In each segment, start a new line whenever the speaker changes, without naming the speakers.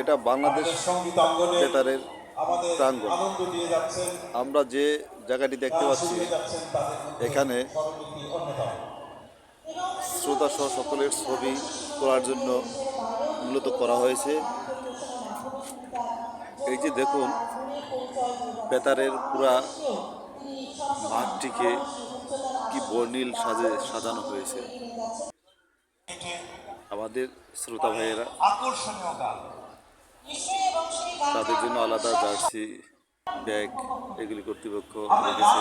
এটা বাংলাদেশ বেতারের প্রাঙ্গণ। আমরা যে জায়গাটি দেখতে পাচ্ছি এখানে শ্রোতা সহ সকলের ছবি তোলার জন্য মূলত করা হয়েছে। এই যে দেখুন বেতারের পুরা মাঠটিকে কি বর্ণিল সাজে সাজানো হয়েছে। আমাদের শ্রোতা ভাইয়েরা, তাদের জন্য আলাদা জার্সি, ব্যাগ এগুলি কর্তৃপক্ষ রেখেছে।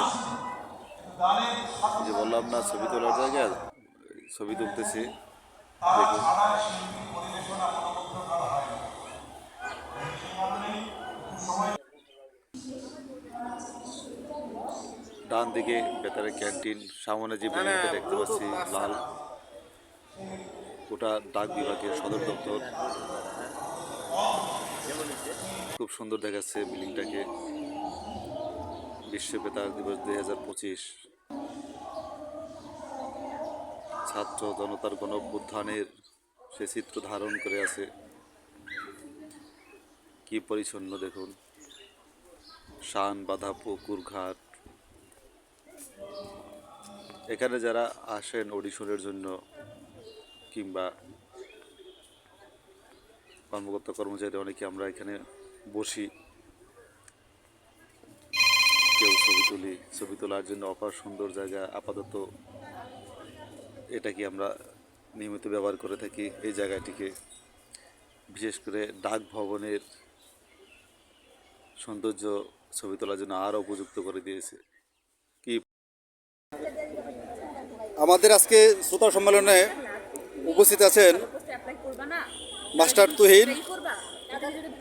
যে বললাম না, ছবি তোলার জায়গায় ছবি তুলতেছে। দেখুন। ডান দিকে বেতারের ক্যান্টিন, সামনে যে দেখতে পাচ্ছি, লাল। ওটা ডাক বিভাগের সদর দপ্তর। খুব সুন্দর দেখাচ্ছে বিল্ডিংটাকে। বিশ্ব বেতার দিবস দুই হাজার পঁচিশ। ছাত্র জনতার গণ অভ্যুত্থানের সে চিত্র ধারণ করে আছে। কি পরিচ্ছন্ন দেখুন। শান, বাঁধা, পুকুর, ঘাট। এখানে যারা আসেন অডিশনের জন্য কিংবা কর্মকর্তা কর্মচারী অনেকে আমরা এখানে বসি। কেউ ছবি তুলি, ছবি তোলার জন্য অপার সুন্দর জায়গা, আপাতত এটাকে আমরা নিয়মিত ব্যবহার করে থাকি এই জায়গাটিকে। বিশেষ করে ডাক ভবনের সৌন্দর্য ছবি তোলার জন্য আরও উপযুক্ত করে দিয়েছে। কি আমাদের আজকে শ্রোতা সম্মেলনে উপস্থিত আছেন মাস্টার তুহিন।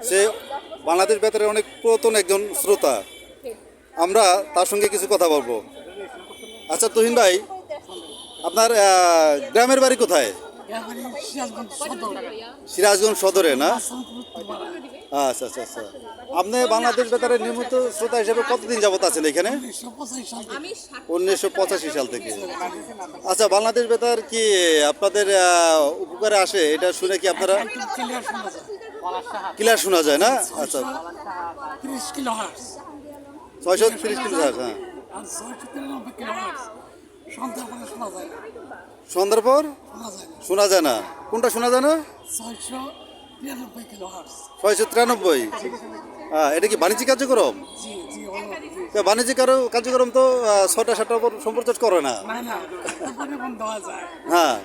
সে বাংলাদেশ বেতারের অনেক পুরাতন একজন শ্রোতা। আমরা তার সঙ্গে কিছু কথা বলব। আচ্ছা তুহিন ভাই, আপনার গ্রামের বাড়ি কোথায়?
সিরাজগঞ্জ সদরে
না? আচ্ছা আচ্ছা আচ্ছা। আপনি বাংলাদেশ বেতারের নিয়মিত শ্রোতা হিসেবে কতদিন যাবত আছেন এখানে?
উনিশশো পঁচাশি সাল থেকে।
আচ্ছা বাংলাদেশ বেতার কি আপনাদের উপকারে আসে? এটা শুনে কি আপনারা
ক্লিয়ার শোনা যায়
না? আচ্ছা। ছয়শো তিরিশ কিলো হ্যাঁ।
হার্স সন্ধ্যা শোনা যায় না
সন্ধ্যার পর?
শোনা যায় না।
কোনটা শোনা যায় না?
ছয়শো তিরানব্বই
ছয়শো তিরানব্বই। হ্যাঁ এটা কি বাণিজ্যিক কার্যক্রম? বাণিজ্যিক কারো- কার্যক্রম তো ছয়টা সাতটার পর সম্প্রচার করে না।
হয়ে। না।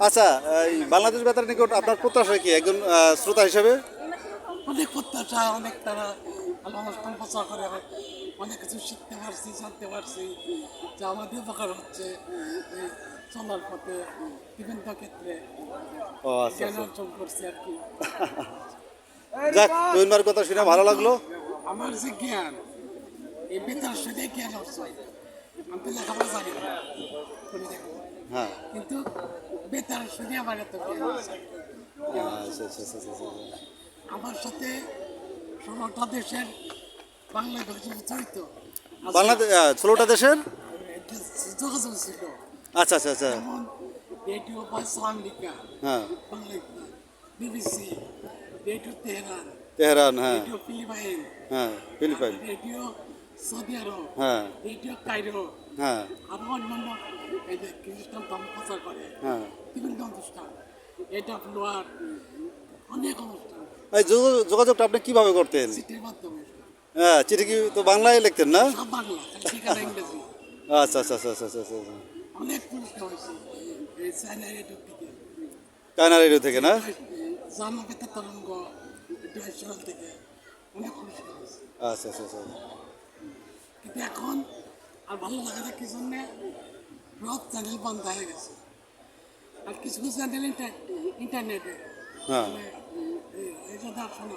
আচ্ছা এই বাংলাদেশ বেতার নিকট আপনার প্রত্যাশা কি? একজন শ্রোতা হিসেবে?
অনেক প্রত্যাশা অনেক তারা অনুষ্ঠান প্রচার করে অনেক কিছু শিখতে পারছি জানতে পারছি যে আমাদের উপকার হচ্ছে। চলার পথে বিভিন্ন ক্ষেত্রে
ও আচ্ছা
জ্ঞান
আচ্ছা
অর্জন করছি আর কি।
যাক তুহিনবার কথা শুনে ভালো লাগল।
আমার যে জ্ঞান এই বেতার শুধু জ্ঞান অর্জন আমি তো লেখাপড়া জানি না।
হ্যাঁ।
কিন্তু বেতার শুনে আমার এত জ্ঞান
আচ্ছা আচ্ছা আচ্ছা আচ্ছা, আচ্ছা।
আমার সাথে ষোলোটা দেশের বাংলা ভাষা জড়িত
বাংলাদেশ ষোলোটা দেশের?
যোগাযোগ ছিল।
আচ্ছা আচ্ছা আচ্ছা।
রেডিও ভয়েস আমেরিকা
হ্যাঁ।
Bangla BBC radio Tehran
Tehran হ্যাঁ।
রেডিও ফিলিপাইন
হ্যাঁ ফিলিপাইন
রেডিও সৌদি আরব
হ্যাঁ।
রেডিও কাইরো
হ্যাঁ।
আরও অন্যান্য এই যে খ্রিস্টান ধর্ম প্রচার করে।
হ্যাঁ।
বিভিন্ন অনুষ্ঠান। এটা ফ্লোয়ার। অনেক অনুষ্ঠান।
এই যোগাযোগটা আপনি কীভাবে করতেন?
চিঠির মাধ্যমে।
হ্যাঁ চিঠি কি তো বাংলায় লিখতেন না?
বাংলা
আচ্ছা আচ্ছা আচ্ছা আচ্ছা আচ্ছা আচ্ছা।
অনেক পুরস্কার হয়েছে। এই চায়না রেডিও থেকে
চায়না রেডিও থেকে না?
জামাকাতা তরঙ্গ রেডিও থেকে অনেক পুরস্কার হয়েছে।
আচ্ছা আচ্ছা আচ্ছা।
কিন্তু এখন আর ভালো লাগে না কি জন্যে? সব চ্যানেল বন্ধ হয়ে গেছে। আর কিছু কিছু চ্যানেল ইন্টারনেটে
হ্যাঁ।
মানে এটা দেখ শোনা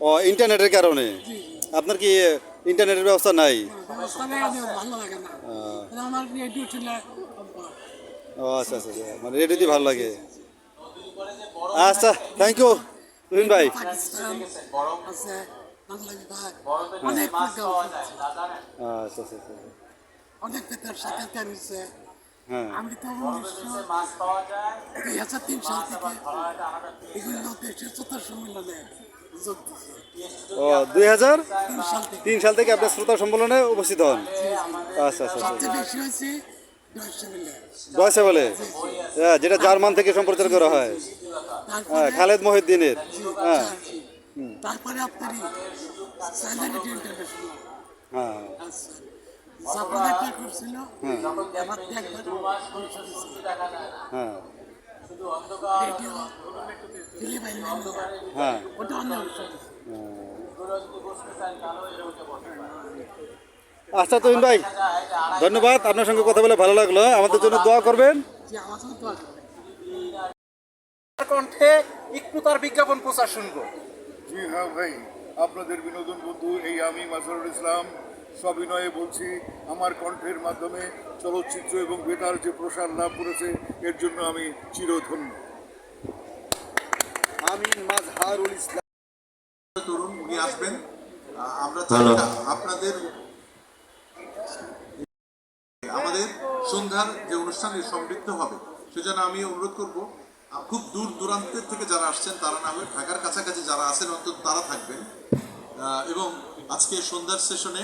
ও ইন্টারনেটের কারণে? আপনার কি ইন্টারনেটের ব্যবস্থা নাই?
ব্যবস্থা নেই ভালো লাগে না। আমার রেডিও
ও আচ্ছা আচ্ছা মানে রেডিওতে ভালো লাগে। আচ্ছা থ্যাংক ইউ তুহিন ভাই। আচ্ছা আচ্ছা
অনেক বেতার সাথে নিচ্ছে
হ্যাঁ।
আমি তো দুই হাজার তিন সাল থেকে বিভিন্ন দেশের শ্রোতা সম্মেলনে
ও দুই হাজার?
তিন সাল থেকে
আপনার শ্রোতা সম্মেলনে উপস্থিত হন? আচ্ছা আচ্ছা আচ্ছা।
মিলে
ডয়সে বলে হ্যাঁ যেটা জার্মান থেকে সম্প্রচার করা হয়। হ্যাঁ খালেদ মহিউদ্দিনের। হ্যাঁ।
তারপরে
হ্যাঁ।
আচ্ছা
হ্যাঁ। হ্যাঁ। আচ্ছা তুহিন ভাই ধন্যবাদ। আপনার সঙ্গে কথা বলে ভালো লাগল। আমাদের জন্য দোয়া করবেন।
আমার জন্য দোয়া করবেন
কণ্ঠে একটু তার বিজ্ঞাপন প্রচার শুনব।
জি হ্যাঁ ভাই আপনাদের বিনোদন বন্ধু এই আমি মাজহারুল ইসলাম। সবিনয়ে বলছি আমার কণ্ঠের মাধ্যমে চলচ্চিত্র এবং বেতার যে প্রসার লাভ করেছে এর জন্য আমি চিরধন্য।
আমি মাজহারুল ইসলাম।
তরুণ উনি আসবেন। আমরা চাই না আপনাদের আমাদের সন্ধ্যার যে অনুষ্ঠানে সমৃদ্ধ হবে। সেজন্য আমি অনুরোধ করব খুব দূর দূরান্তের থেকে যারা আসছেন তারা না হয়ে ঢাকার কাছাকাছি যারা আছেন অন্তত তারা থাকবেন। আহ, এবং আজকে সন্ধ্যার সেশনে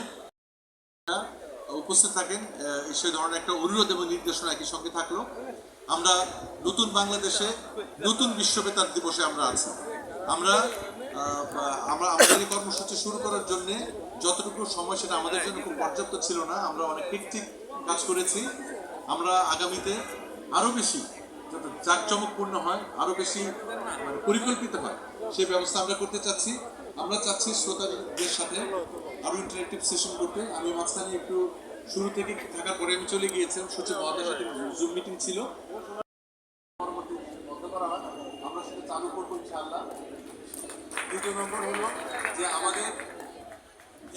উপস্থিত থাকেন। আহ, সে ধরনের একটা অনুরোধ এবং নির্দেশনা একই সঙ্গে থাকল। আমরা নতুন বাংলাদেশে, নতুন বিশ্ববেতার দিবসে আমরা আছি। আমরা আমরা, আমাদের কর্মসূচি শুরু করার জন্য যতটুকু সময় সেটা আমাদের জন্য খুব পর্যাপ্ত ছিল না, আমরা অনেক হেক্টিক কাজ করেছি। আমরা আগামীতে আরও বেশি যাতে জাঁকজমকপূর্ণ হয়, আরও বেশি মানে পরিকল্পিত হয় সেই ব্যবস্থা আমরা করতে চাচ্ছি। আমরা চাচ্ছি শ্রোতাদের সাথে আরও ইন্টারেক্টিভ সেশন করতে। আমি মাঝখানে একটু শুরু থেকে থাকার পরে আমি চলে গিয়েছিলাম সচিব মহাদের সাথে জুম মিটিং ছিল পরবর্তী বন্ধ করা হয় আমরা সেটা চালু করব ইনশাআল্লাহ দ্বিতীয় নম্বর হলো যে আমাদের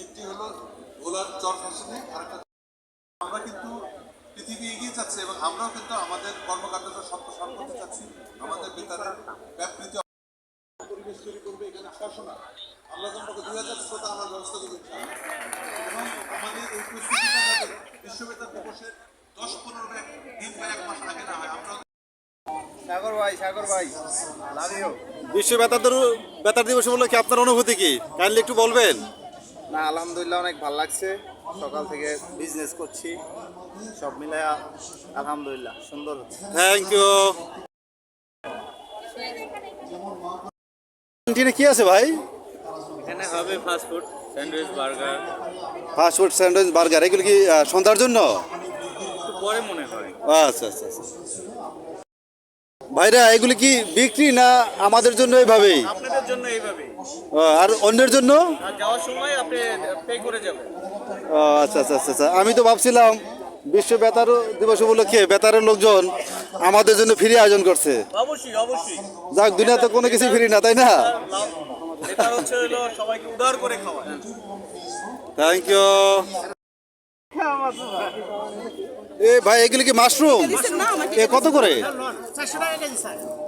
একটি হলো ভোলার চর ফ্যাশনে আর একটা আমরা কিন্তু পৃথিবী এগিয়ে যাচ্ছে এবং আমরাও কিন্তু আমাদের কর্মকাণ্ডটা সম্প্রসারণ করতে চাচ্ছি। আমাদের বেতারের ব্যাপৃতি পরিবেশ তৈরি করবে এখানে ছশো আমরা দুই হাজার শ্রোতা আমরা ব্যবস্থা করব ইনশাআল্লাহ। এবং আমাদের এই প্রস্তুতিটা যাতে বিশ্ব বেতার দিবসের দশ পনেরো দিন বা এক মাস আগে না হয় আমরা
সাগর ভাই সাগর ভাই লাভ ইউ
বিশ্ব বেতার দিবস- বেতার দিবস উপলক্ষে আপনার অনুভূতি কি? কাইন্ডলি একটু বলবেন।
না আলহামদুলিল্লাহ অনেক ভালো লাগছে। সকাল থেকে বিজনেস করছি। সব মিলায়া আলহামদুলিল্লাহ সুন্দর
থ্যাংক ইউ ক্যান্টিনে কি আছে ভাই?
এখানে হবে fast food sandwich burger
fast food sandwich burger এগুলো কি সন্ধ্যার জন্য?
পরে মনে হয়।
আচ্ছা আচ্ছা আচ্ছা। ভাইরা এগুলি কি বিক্রি না আমাদের জন্য এইভাবেই?
আপনাদের জন্য এইভাবে
ও, আর অন্যের জন্য?
যাওয়ার সময় আপনি পে করে যাবেন।
ও, আচ্ছা আচ্ছা আচ্ছা আচ্ছা। আমি তো ভাবছিলাম বিশ্ব বেতার দিবস উপলক্ষে বেতারের লোকজন আমাদের জন্য ফ্রি আয়োজন করছে।
অবশ্যই অবশ্যই।
যাক দুনিয়াতে কোনো কিছু ফ্রি না তাই না?
এটা সবাইকে উদার করে খাওয়া
থ্যাংক ইউ এ ভাই এগুলি কি মাশরুম? এ কত করে?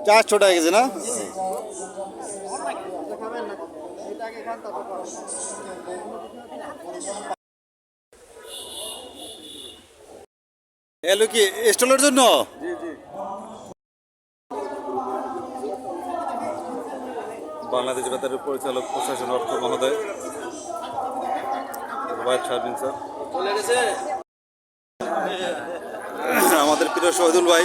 চারশো টাকা কেজি না? এলো কি স্টলের জন্য? বাংলাদেশ বেতারের পরিচালক প্রশাসন অর্থ মহোদয়। স্যার। আমাদের প্রিয় শহীদুল ভাই